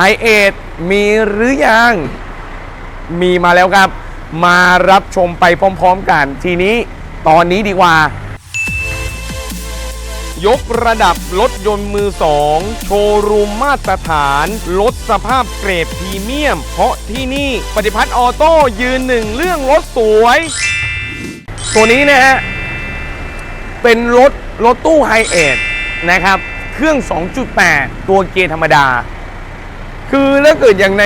ไฮเอทมีหรือยัง มีมาแล้วครับ มารับชมไปพร้อมๆกัน ทีนี้ตอนนี้ดีกว่า ยกระดับรถยนต์มือสองโชว์รูมมาตรฐาน ลดสภาพเกรดพรีเมียม เพราะที่นี่ปฏิพัฒน์ออโต้ยืนหนึ่งเรื่องรถสวย ตัวนี้นะฮะ เป็นรถรถตู้ไฮเอทนะครับ เครื่อง 2.8 ตัวเกียร์ธรรมดา คือถ้าเกิดอย่างใน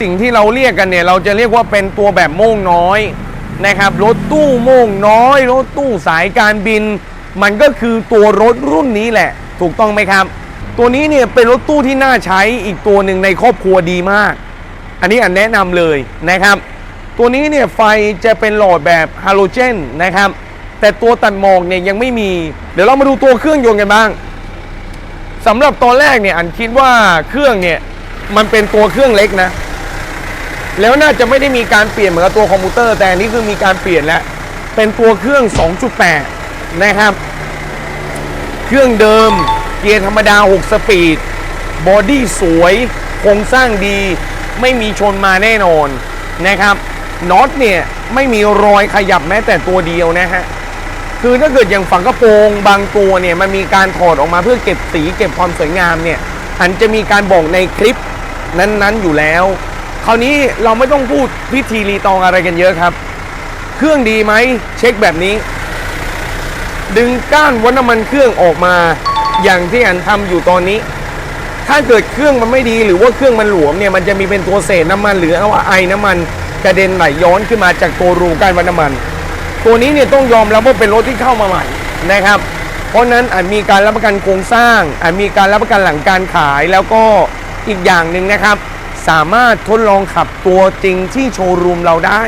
สิ่งที่เราเรียกกันเนี่ย เราจะเรียกว่าเป็นตัวแบบโม่งน้อยนะครับ รถตู้โม่งน้อย รถตู้สายการบิน มันก็คือตัวรถรุ่นนี้แหละ ถูกต้องไหมครับ ตัวนี้เนี่ยเป็นรถตู้ที่น่าใช้อีกตัวหนึ่งในครอบครัวดีมาก อันนี้อันแนะนำเลยนะครับ ตัวนี้เนี่ยไฟจะเป็นหลอดแบบฮาโลเจนนะครับ แต่ตัวตัดหมอกเนี่ยยังไม่มี เดี๋ยวเรามาดูตัวเครื่องยนต์กันบ้างสำหรับตอนแรกเนี่ยอันคิดว่าเครื่องเนี่ย มันเป็นตัวเครื่องเล็กนะ แล้วน่าจะไม่ได้มีการเปลี่ยนเหมือนกับตัวคอมพิวเตอร์ แต่นนี้คือมีการเปลี่ยนแล้ว เป็นตัวเครื่อง 2.8 นะครับ เครื่องเดิม เกียร์ธรรมดา 6 สปีด บอดี้สวย โครงสร้างดี ไม่มีชนมาแน่นอนนะครับน็อตเนี่ยไม่มีรอยขยับแม้แต่ตัวเดียวนะฮะ คือถ้าเกิดอย่างฝั่งกระโปรงบางตัวเนี่ยมันมีการถอดออกมาเพื่อเก็บสีเก็บความสวยงามเนี่ยอันจะมีการบอกในคลิป นั้นๆอยู่แล้ว คราวนี้เราไม่ต้องพูดพิธีรีตองอะไรกันเยอะครับ เครื่องดีไหมเช็คแบบนี้ ดึงก้านวัดน้ำมันเครื่องออกมา อย่างที่อันทำอยู่ตอนนี้ ถ้าเกิดเครื่องมันไม่ดีหรือว่าเครื่องมันหลวมเนี่ยมันจะมีเป็นตัวเศษน้ำมันหรือเอาไอน้ำมันกระเด็นไหลย้อนขึ้นมาจากตัวรูก้านวัดน้ำมัน ตัวนี้เนี่ยต้องยอมรับว่าเป็นรถที่เข้ามาใหม่นะครับเพราะฉะนั้นอาจมีการรับประกันโครงสร้างอาจมีการรับประกันหลังการขายแล้วก็ อีกอย่างหนึ่งนะครับ สามารถทดลองขับตัวจริงที่โชว์รูมเราได้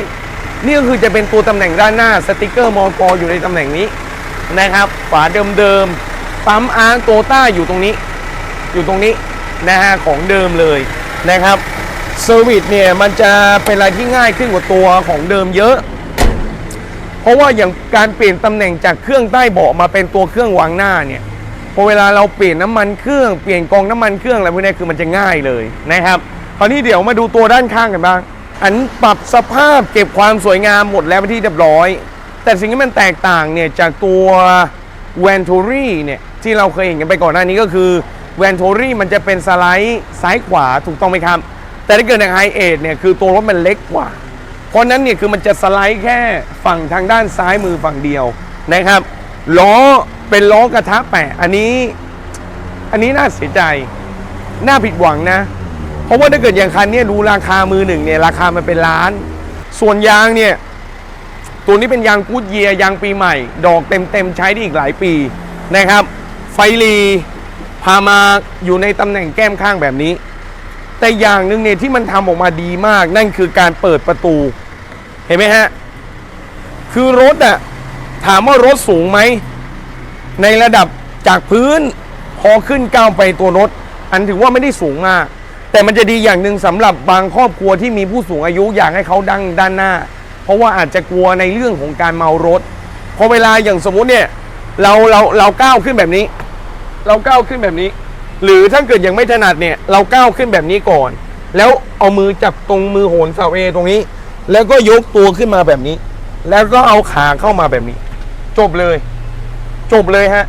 นี่ก็คือจะเป็นตัวตำแหน่งด้านหน้าสติกเกอร์มอกอยู่ในตำแหน่งนี้นะครับฝาเดิมๆปั๊มอาร์โตต้าอยู่ตรงนี้ อยู่ตรงนี้นะฮะของเดิมเลยนะครับเซอร์วิสเนี่ยมันจะเป็นอะไรที่ง่ายขึ้นกว่าตัวของเดิมเยอะ เพราะว่าอย่างการเปลี่ยนตำแหน่งจากเครื่องใต้เบาะมาเป็นตัวเครื่องวางหน้าเนี่ย อเวลาเราเปลี่ยนน้ำมันเครื่องเปลี่ยนกองน้ำมันเครื่องอะไรพวกนี้คือมันจะง่ายเลยนะครับคราวนี้เดี๋ยวมาดูตัวด้านข้างกันบ้าง อันปรับสภาพเก็บความสวยงามหมดแล้วเป็นที่เรียบร้อย แต่สิ่งที่มันแตกต่างเนี่ยจากตัวแวนทูรี่เนี่ยที่เราเคยเห็นกันไปก่อนหน้านี้ก็คือแวนทูรี่มันจะเป็นสไลด์ซ้ายขวาถูกต้องไหมครับ แต่ถ้าเกิดในไฮเอทเนี่ยคือตัวรถมันเล็กกว่า เพราะนั้นเนี่ยคือมันจะสไลด์แค่ฝั่งทางด้านซ้ายมือฝั่งเดียวนะครับล้อ เป็นล้อกระทะแปะอันนี้ อันนี้น่าเสียใจ น่าผิดหวังนะ เพราะว่าถ้าเกิดอย่างคันนี้ดูราคามือหนึ่งเนี่ยราคามันเป็นล้าน ส่วนยางเนี่ย ตัวนี้เป็นยางกูดเยียร์ยางปีใหม่ ดอกเต็มๆใช้ได้อีกหลายปีนะครับ ไฟรีพามาอยู่ในตำแหน่งแก้มข้างแบบนี้ แต่อย่างหนึ่งเนี่ยที่มันทำออกมาดีมาก นั่นคือการเปิดประตู เห็นไหมฮะ คือรถอะถามว่ารถสูงไหม ในระดับจากพื้นพอขึ้นก้าวไปตัวรถ อันถือว่าไม่ได้สูงมาก แต่มันจะดีอย่างหนึ่งสำหรับบางครอบครัวที่มีผู้สูงอายุอยากให้เขาดังด้านหน้า เพราะว่าอาจจะกลัวในเรื่องของการเมารถพอเวลาอย่างสมมุติเนี่ยเราเราเราก้าวขึ้นแบบนี้ เราก้าวขึ้นแบบนี้ หรือถ้าเกิดยังไม่ถนัดเนี่ย เราก้าวขึ้นแบบนี้ก่อน แล้วเอามือจับตรงมือโหนเสาเอตรงนี้ แล้วก็ยกตัวขึ้นมาแบบนี้ แล้วก็เอาขาเข้ามาแบบนี้ จบเลย จบเลยฮะ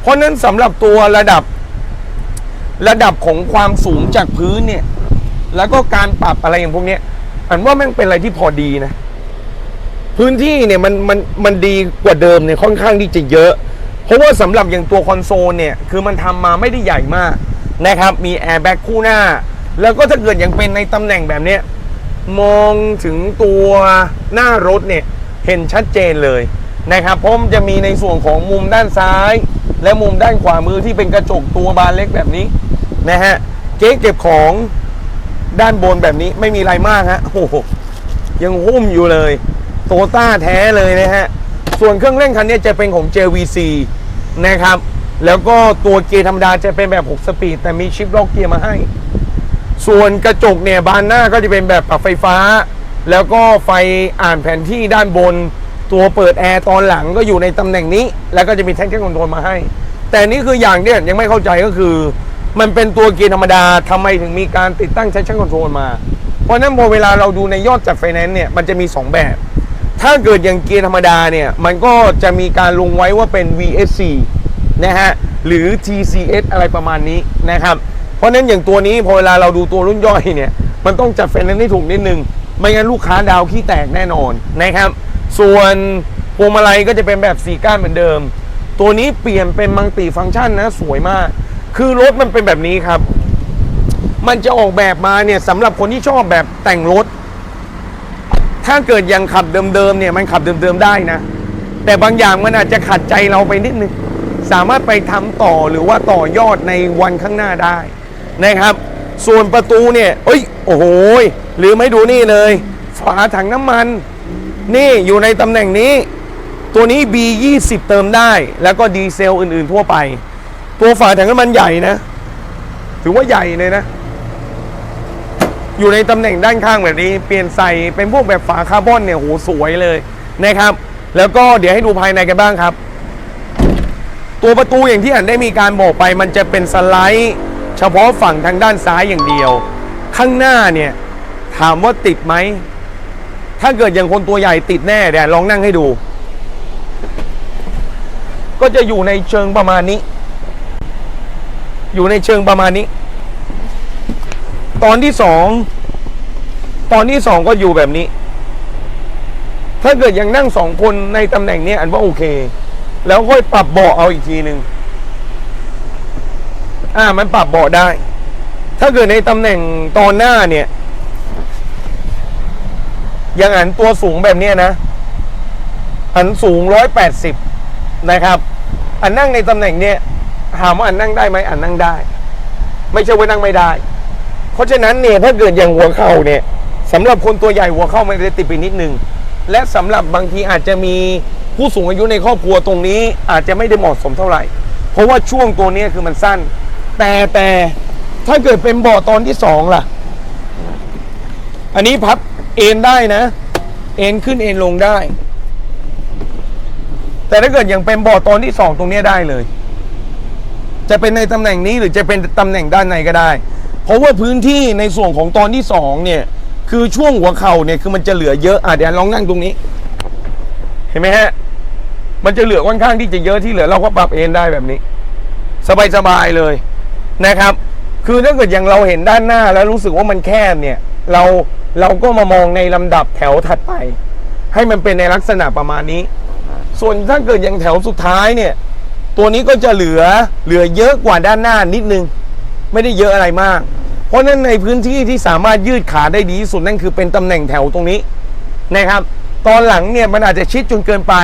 เพราะนั้นสำหรับตัวระดับระดับของความสูงจากพื้นเนี่ย แล้วก็การปรับอะไรอย่างพวกเนี้ยอันว่าแม่งเป็นอะไรที่พอดีนะ พื้นที่เนี่ยมันมันมันดีกว่าเดิมเนี่ยค่อนข้างที่จะเยอะ เพราะว่าสำหรับอย่างตัวคอนโซลเนี่ยคือมันทำมาไม่ได้ใหญ่มากนะครับ มีแอร์แบ็กคู่หน้า แล้วก็ถ้าเกิดยังเป็นในตำแหน่งแบบเนี้ยมองถึงตัวหน้ารถเนี่ย เห็นชัดเจนเลย นะครับเพราะมันจะมีในส่วนของมุมด้านซ้าย และมุมด้านขวามือที่เป็นกระจกตัวบานเล็กแบบนี้นะฮะเก๊เก็บของด้านบนแบบนี้ไม่มีอะไรมากฮะโอ้โหยังหุ้มอยู่เลยโตต้าแท้เลยนะฮะส่วนเครื่องเร่งคันนี้จะเป็นของ JVC นะครับ แล้วก็ตัวเกียร์ธรรมดาจะเป็นแบบ 6 สปีด แต่มีชิปล็อกเกียร์มาให้ ส่วนกระจกเนี่ยบานหน้าก็จะเป็นแบบปรับไฟฟ้า แล้วก็ไฟอ่านแผนที่ด้านบน ตัวเปิดแอร์ตอนหลังก็อยู่ในตำแหน่งนี้ แล้วก็จะมีแท่งแค่คอนโทรลมาให้ แต่นี่คืออย่างเนี่ยยังไม่เข้าใจก็คือ มันเป็นตัวเกียร์ธรรมดาทำไมถึงมีการติดตั้ง traction control มา เพราะนั้นพอเวลาเราดูในยอดจัดไฟแนนซ์เนี่ยมันจะมี 2 แบบ ถ้าเกิดอย่างเกียร์ธรรมดาเนี่ยมันก็จะมีการลงไว้ว่าเป็น VSC นะฮะหรือ TCS อะไรประมาณนี้นะครับ เพราะฉะนั้นอย่างตัวนี้พอเวลาเราดูตัวรุ่นย่อยเนี่ยมันต้องจัดไฟแนนซ์ให้ถูกนิดนึงไม่งั้นลูกค้าดาวขี้แตกแน่นอนนะครับ ส่วนพวงมาลัยก็จะเป็นแบบสีก้านเหมือนเดิม ตัวนี้เปลี่ยนเป็นมังติฟังก์ชันนะสวยมาก คือรถมันเป็นแบบนี้ครับ มันจะออกแบบมาเนี่ยสำหรับคนที่ชอบแบบแต่งรถ ถ้าเกิดยังขับเดิมๆเนี่ยมันขับเดิมๆได้นะ แต่บางอย่างมันอาจจะขัดใจเราไปนิดนึงสามารถไปทำต่อหรือว่าต่อยอดในวันข้างหน้าได้นะครับ ส่วนประตูเนี่ยเอ้ย โอ้โหยลืมให้ดูนี่เลย ฝาถังน้ำมัน นี่อยู่ในตำแหน่งนี้ ตัวนี้ B20 เติมได้ แล้วก็ดีเซลอื่นๆทั่วไป ตัวฝาถังน้ำมันใหญ่นะ ถือว่าใหญ่เลยนะ อยู่ในตำแหน่งด้านข้างแบบนี้ เปลี่ยนใส่เป็นพวกแบบฝาคาร์บอนเนี่ยโหสวยเลยนะครับ แล้วก็เดี๋ยวให้ดูภายในกันบ้างครับ ตัวประตูอย่างที่อันได้มีการบอกไป มันจะเป็นสไลด์เฉพาะฝั่งทางด้านซ้ายอย่างเดียว ข้างหน้าเนี่ยถามว่าติดไหม ถ้าเกิดอย่างคนตัวใหญ่ติดแน่เดี๋ยวลองนั่งให้ดู ก็จะอยู่ในเชิงประมาณนี้ อยู่ในเชิงประมาณนี้ ตอนที่สองตอนที่สองก็อยู่แบบนี้ ถ้าเกิดยังนั่งสองคนในตำแหน่งนี้อันว่าโอเค แล้วค่อยปรับเบาะเอาอีกทีหนึ่งอ่ามันปรับเบาะได้ ถ้าเกิดในตำแหน่งตอนหน้าเนี่ย ย่างอันตัวสูงแบบเนี้ยนะอันสูงร้อยแปดสิบนะครับ อันนั่งในตำแหน่งเนี้ยถามว่าอันนั่งได้ไหมอันนั่งได้ ไม่ใช่ว่านั่งไม่ได้ เพราะฉะนั้นเนี่ยถ้าเกิดอย่างหัวเข่าเนี่ยสำหรับคนตัวใหญ่หัวเข่ามันจะติดไปนิดนึงและสำหรับบางทีอาจจะมีผู้สูงอายุในครอบครัวตรงนี้ อาจจะไม่ได้เหมาะสมเท่าไหร่ เพราะว่าช่วงตัวเนี้ยคือมันสั้น แต่แต่ถ้าเกิดเป็นเบาะตอนที่สองล่ะ อันนี้พับ เอ็นได้นะ เอ็นขึ้นเอ็นลงได้ แต่ถ้าเกิดอยังเป็นบาะตอนที่สองตรงนี้ได้เลย จะเป็นในตำแหน่งนี้หรือจะเป็นตำแหน่งด้านในก็ได้ เพราะว่าพื้นที่ในส่วนของตอนที่สองเนี่ย คือช่วงหัวเข่าเนี่ยคือมันจะเหลือเยอะอะเดี๋ยวลองนั่งตรงนี้ เห็นไหมฮะ มันจะเหลือค่อนข้างที่จะเยอะที่เหลือเราก็ปรับเอ็นได้แบบนี้ สบายๆเลยนะครับ คือถ้าเกิดอย่างเราเห็นด้านหน้าแล้วรู้สึกว่ามันแคบเนี่ย เรา เราก็มามองในลำดับแถวถัดไป ให้มันเป็นในลักษณะประมาณนี้ ส่วนถ้าเกิดอย่างแถวสุดท้ายเนี่ย ตัวนี้ก็จะเหลือเหลือเยอะกว่าด้านหน้านิดนึง ไม่ได้เยอะอะไรมาก เพราะฉะนั้นในพื้นที่ที่สามารถยืดขาได้ดีที่สุดนั่นคือเป็นตำแหน่งแถวตรงนี้นะครับ ตอนหลังเนี่ยมันอาจจะชิดจนเกินไป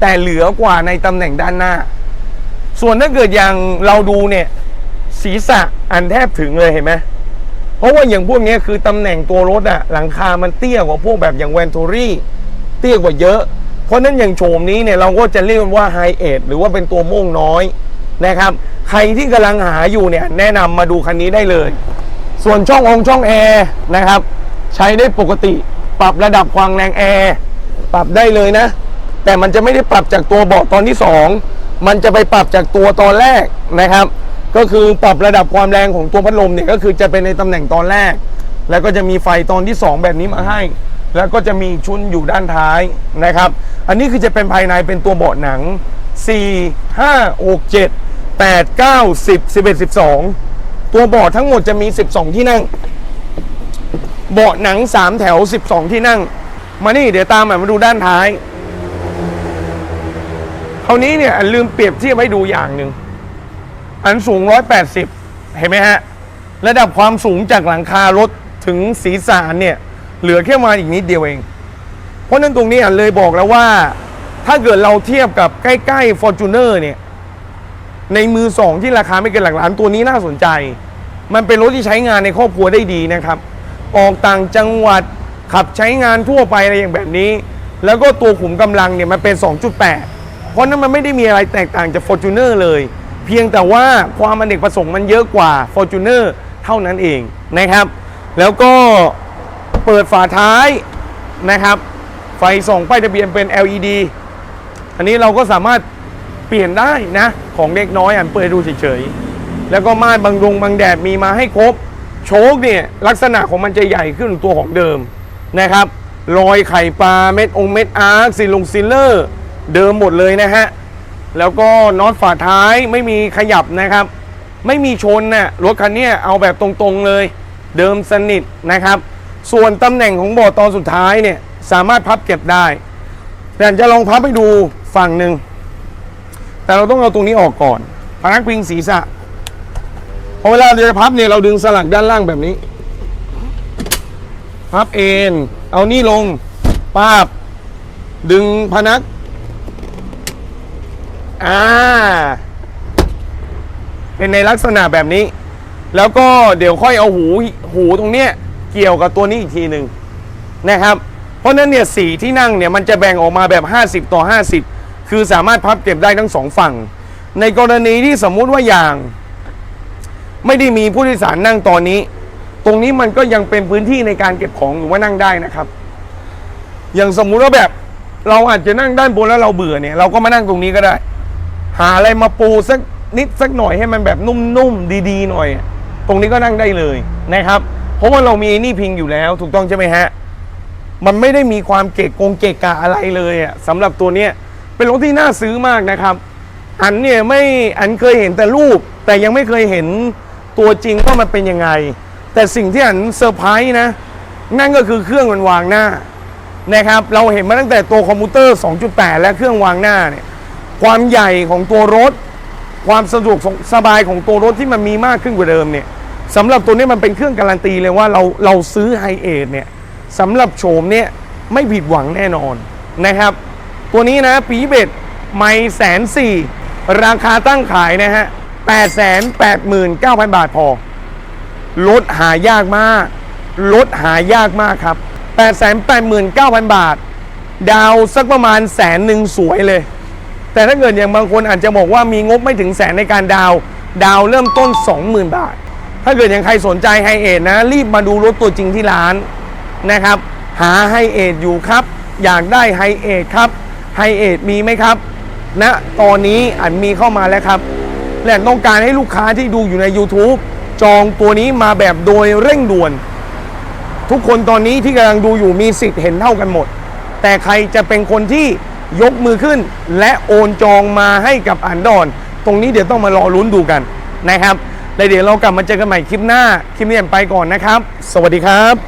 แต่เหลือกว่าในตำแหน่งด้านหน้า ส่วนถ้าเกิดอย่างเราดูเนี่ยศีรษะอันแทบถึงเลยเห็นไหม เพราะว่าอย่างพวกนี้คือตำแหน่งตัวรถอะหลังคามันเตี้ยกว่าพวกแบบอย่างแวนทูรี่เตี้ยกว่าเยอะ เพราะนั้นอย่างโฉมนี้เนี่ยเราก็จะเรียกว่าไฮเอทหรือว่าเป็นตัวโม่งน้อยนะครับ ใครที่กำลังหาอยู่เนี่ยแนะนำมาดูคันนี้ได้เลย ส่วนช่ององช่องแอร์นะครับ ใช้ได้ปกติปรับระดับความแรงแอร์ปรับได้เลยนะ แต่มันจะไม่ได้ปรับจากตัวเบาะตอนที่สองมันจะไปปรับจากตัวตอนแรกนะครับ ก็คือปรับระดับความแรงของตัวพัดลมเนี่ยก็คือจะเป็นในตำแหน่งตอนแรก แล้วก็จะมีไฟตอนที่ 2 แบบนี้มาให้ แล้วก็จะมีชุนอยู่ด้านท้ายนะครับ อันนี้คือจะเป็นภายในเป็นตัวเบาะหนัง 4 5 6 7 8 9 10 11 12 ตัวเบาะทั้งหมดจะมี 12 ที่นั่ง เบาะหนัง 3 แถว 12 ที่นั่ง มานี่เดี๋ยวตามมาดูด้านท้ายคราวนี้เนี่ยลืมเปรียบเทียบให้ดูอย่างหนึ่ง นสูง 180 เห็นไหมฮะ ระดับความสูงจากหลังคารถถึงศีรษะเนี่ย เหลือแค่มาอีกนิดเดียวเอง เพราะนั้นตรงนี้อันเลยบอกแล้วว่า ถ้าเกิดเราเทียบกับใกล้ๆ Fortuner เนี่ย ในมือสองที่ราคาไม่เกินหลักล้านตัวนี้น่าสนใจ มันเป็นรถที่ใช้งานในครอบครัวได้ดีนะครับ ออกต่างจังหวัดขับใช้งานทั่วไปอะไรอย่างแบบนี้ แล้วก็ตัวขุมกำลังเนี่ยมันเป็น 2.8 เพราะนั้นมันไม่ได้มีอะไรแตกต่างจาก Fortuner เลย เพียงแต่ว่าความอเนกประสงค์มันเยอะกว่า Fortuner เท่านั้นเองนะครับ แล้วก็เปิดฝาท้ายนะครับ ไฟส่องป้ายทะเบียนเป็น LED อันนี้เราก็สามารถเปลี่ยนได้นะ ของเล็กน้อยอันเปิดดูเฉยๆ แล้วก็ม่านบังดงบังแดดมีมาให้ครบ โชคเนี่ยลักษณะของมันจะใหญ่ขึ้นตัวของเดิมนะครับรอยไข่ปลาเม็ดองเม็ดอาร์คซิลงซิลเลอร์ เดิมหมดเลยนะฮะ แล้วก็น็อตฝาท้ายไม่มีขยับนะครับ ไม่มีชนน่ะรถคันเนี้ยเอาแบบตรงๆเลย เดิมสนิทนะครับ ส่วนตำแหน่งของเบาะตอนสุดท้ายเนี่ยสามารถพับเก็บได้แต่จะลองพับให้ดูฝั่งหนึ่งแต่เราต้องเอาตรงนี้ออกก่อนพนักพิงศีรษะพอเวลาเราจะพับเนี่ยเราดึงสลักด้านล่างแบบนี้ พับเอ็นเอานี่ลงปาบ ดึงพนัก อ่า เป็นในลักษณะแบบนี้ แล้วก็เดี๋ยวค่อยเอาหูหูตรงเนี้ยเกี่ยวกับตัวนี้อีกทีหนึ่งนะครับ เพราะนั้นเนี่ยสีที่นั่งเนี่ยมันจะแบ่งออกมาแบบ 50 ต่อ 50 คือสามารถพับเก็บได้ทั้งสองฝั่ง ในกรณีที่สมมุติว่าอย่าง ไม่ได้มีผู้โดยสารนั่งตอนนี้ ตรงนี้มันก็ยังเป็นพื้นที่ในการเก็บของหรือว่านั่งได้นะครับ อย่างสมมุติว่าแบบเราอาจจะนั่งด้านบนแล้วเราเบื่อเนี่ย เราก็มานั่งตรงนี้ก็ได้ หาอะไรมาปูสักนิดสักหน่อยให้มันแบบนุ่มๆดีๆหน่อย ตรงนี้ก็นั่งได้เลยนะครับ เพราะว่าเรามีนี่พิงอยู่แล้วถูกต้องใช่ไหมฮะ มันไม่ได้มีความเกะกงเกะกะอะไรเลยอะสำหรับตัวเนี้ยเป็นรถที่น่าซื้อมากนะครับ อันเนี่ยไม่อันเคยเห็นแต่รูป แต่ยังไม่เคยเห็นตัวจริงว่ามันเป็นยังไง แต่สิ่งที่อันเซอร์ไพรส์นะ นั่นก็คือเครื่องมันวางหน้านะครับ เราเห็นมาตั้งแต่ตัวคอมพิวเตอร์ 2.8 และเครื่องวางหน้าเนี่ย ความใหญ่ของตัวรถ ความสะดวกสบายของตัวรถที่มันมีมากขึ้นกว่าเดิมเนี่ยสำหรับตัวนี้มันเป็นเครื่องการันตีเลยว่าเราเราซื้อไฮเอทเนี่ยสำหรับโฉมเนี่ยไม่ผิดหวังแน่นอนนะครับ ตัวนี้นะปีเบ็ดไม่แสนสี่ราคาตั้งขายนะฮะแปดแสนแปดหมื่นเก้าพันบาทพอรถหายากมากรถหายากมากครับ8 8 9 0 0 0บาท ดาวสักประมาณแสนหนึ่งสวยเลย แต่ถ้าเกิดอย่างบางคนอาจจะบอกว่ามีงบไม่ถึงแสนในการดาวดาวเริ่มต้น 20,000 บาท ถ้าเกิดอย่างใครสนใจไฮเอทนะ รีบมาดูรถตัวจริงที่ร้านนะครับ หาไฮเอทอยู่ครับ อยากได้ไฮเอทครับไฮเอทมีไหมครับณนะตอนนี้อันมีเข้ามาแล้วครับและต้องการให้ลูกค้าที่ดูอยู่ใน YouTube จองตัวนี้มาแบบโดยเร่งด่วน ทุกคนตอนนี้ที่กำลังดูอยู่มีสิทธิ์เห็นเท่ากันหมด แต่ใครจะเป็นคนที่ ยกมือขึ้น และโอนจองมาให้กับอันดอน ตรงนี้เดี๋ยวต้องมารอลุ้นดูกันนะครับแล้วเดี๋ยวเรากลับมาเจอกันใหม่คลิปหน้า คลิปนี้ไปก่อนนะครับ สวัสดีครับ